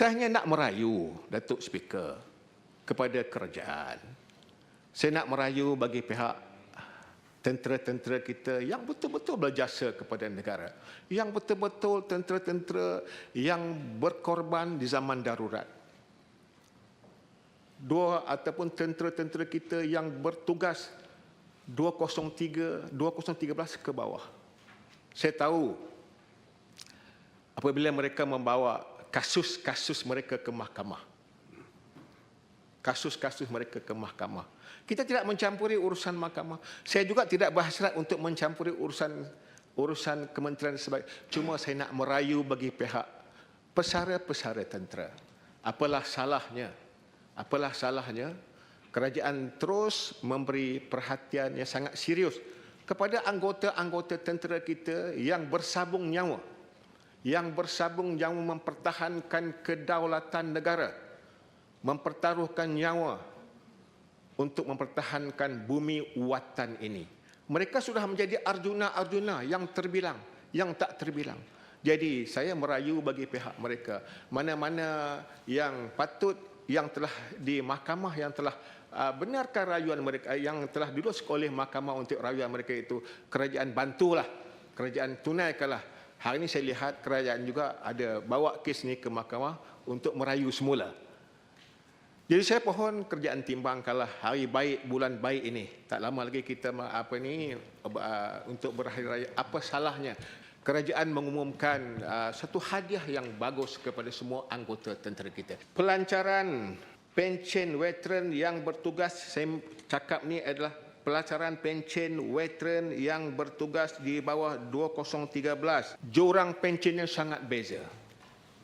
Saya hanya nak merayu Datuk Speaker kepada kerajaan. Saya nak merayu bagi pihak tentera-tentera kita yang betul-betul berjasa kepada negara. Yang betul-betul tentera-tentera yang berkorban di zaman darurat. Dua ataupun tentera-tentera kita yang bertugas 203 2013 ke bawah. Saya tahu apabila mereka membawa kasus-kasus mereka ke mahkamah. Kasus-kasus mereka ke mahkamah. Kita tidak mencampuri urusan mahkamah. Saya juga tidak berhasrat untuk mencampuri urusan urusan kementerian sebagai cuma saya nak merayu bagi pihak pesara-pesara tentera. Apalah salahnya? Apalah salahnya? Kerajaan terus memberi perhatian yang sangat serius kepada anggota-anggota tentera kita yang bersabung nyawa yang bersabung nyawa mempertahankan kedaulatan negara mempertaruhkan nyawa untuk mempertahankan bumi watan ini. Mereka sudah menjadi arjuna-arjuna yang terbilang yang tak terbilang. Jadi saya merayu bagi pihak mereka. Mana-mana yang patut yang telah di mahkamah yang telah uh, benarkan rayuan mereka yang telah dilus oleh mahkamah untuk rayuan mereka itu kerajaan bantulah kerajaan tunaikanlah hari ini saya lihat kerajaan juga ada bawa kes ni ke mahkamah untuk merayu semula. Jadi saya pohon kerjaan timbang kalau hari baik bulan baik ini. Tak lama lagi kita apa ni uh, untuk berhari raya. Apa salahnya? Kerajaan mengumumkan uh, satu hadiah yang bagus kepada semua anggota tentera kita. Pelancaran pencen veteran yang bertugas, saya cakap ni adalah pelancaran pencen veteran yang bertugas di bawah 2013. Jurang pencennya sangat beza.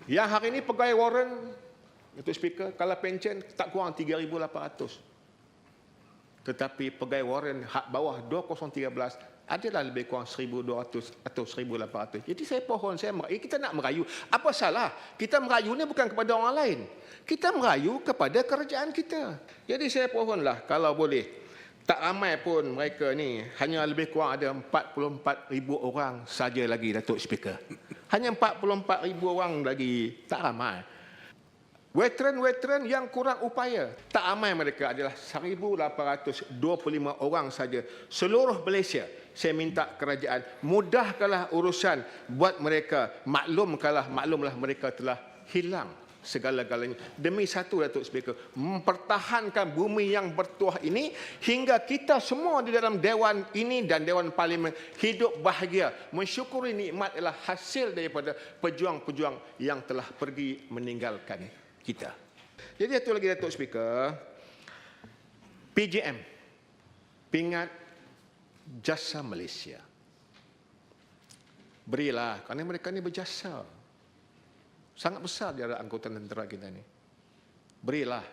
Yang hari ini pegawai Warren, itu speaker, kalau pencen tak kurang 3,800. Tetapi pegawai Warren hak bawah 2013 adalah lebih kurang 1,200 atau 1,800. Jadi saya pohon, saya merayu, kita nak merayu. Apa salah? Kita merayu ni bukan kepada orang lain. Kita merayu kepada kerajaan kita. Jadi saya pohonlah kalau boleh. Tak ramai pun mereka ni. Hanya lebih kurang ada 44 ribu orang saja lagi Datuk Speaker. Hanya 44 ribu orang lagi. Tak ramai. Veteran-veteran yang kurang upaya. Tak ramai mereka adalah 1,825 orang saja. Seluruh Malaysia, saya minta kerajaan mudahkanlah urusan buat mereka. Maklumkanlah, maklumlah mereka telah hilang segala-galanya. Demi satu Datuk Speaker, mempertahankan bumi yang bertuah ini hingga kita semua di dalam Dewan ini dan Dewan Parlimen hidup bahagia. Mensyukuri nikmat adalah hasil daripada pejuang-pejuang yang telah pergi meninggalkan kita. Jadi satu lagi Datuk Speaker, PJM, Pingat Jasa Malaysia. Berilah, kerana mereka ni berjasa. Sangat besar di antara anggota tentera kita ni. Berilah.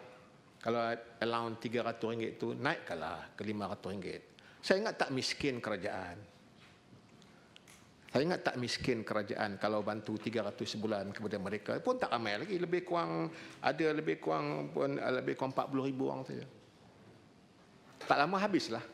Kalau allowance RM300 itu, naikkanlah ke RM500. Saya ingat tak miskin kerajaan. Saya ingat tak miskin kerajaan kalau bantu 300 sebulan kepada mereka pun tak ramai lagi lebih kurang ada lebih kurang pun lebih kurang 40 ribu orang saja. Tak lama habislah.